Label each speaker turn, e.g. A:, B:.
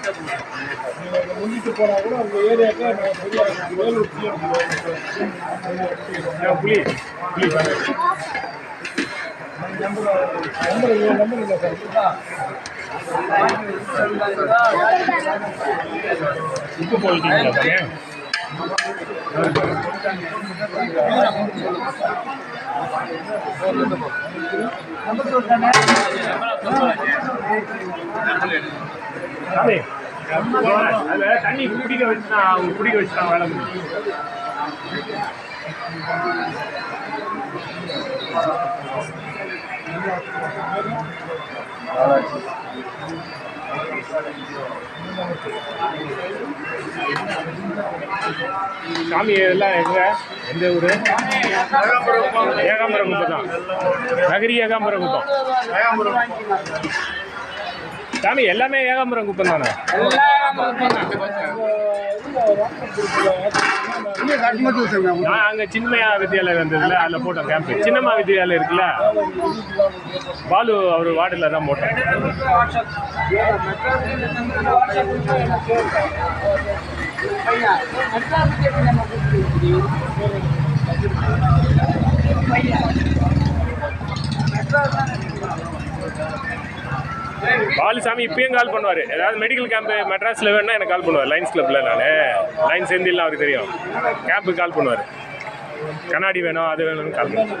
A: நாங்கள் மெடிக்கல் போனால் கூட அந்த ஏரியாவுக்கு நாங்கள் சரியாக வேலூர்
B: புளி புளி
A: நம்பர் நம்பர் இல்லை நம்பர் இல்லை சார்
B: உப்பு போயிட்டீங்களா தண்ணி குடிக்க வச்சுனா அவங்க குடிக்க வச்சுட்டா வேலை சாமி எல்லாம் எங்க? எந்த ஊர்? ஏகாம்பரம் குப்பம் தான். நகரி ஏகாம்பரம் குப்பம் சாமி எல்லாமே ஏகாம்பரம் குப்பம் தானே நான் அங்கே சின்மயா வித்யாலயம் இருந்ததுல அதில் போட்டோம் கேம்ப் சின்னம்மா வித்யாலயம் இருக்குல்ல? பாலு அவர் வார்டில் தான் போட்டோம் பாலுசாமி இப்பயும் கால் பண்ணுவார். ஏதாவது மெடிக்கல் கேம்ப் மெட்ராஸில் வேணும்னா எனக்கு கால் பண்ணுவார். லைன்ஸ் கிளப்பில் நான். லைன் செந்தில்லாம் அவருக்கு தெரியும். கேம்புக்கு கால் பண்ணுவார். கண்ணாடி வேணும் அது வேணும்னு கால் பண்ணுவார்.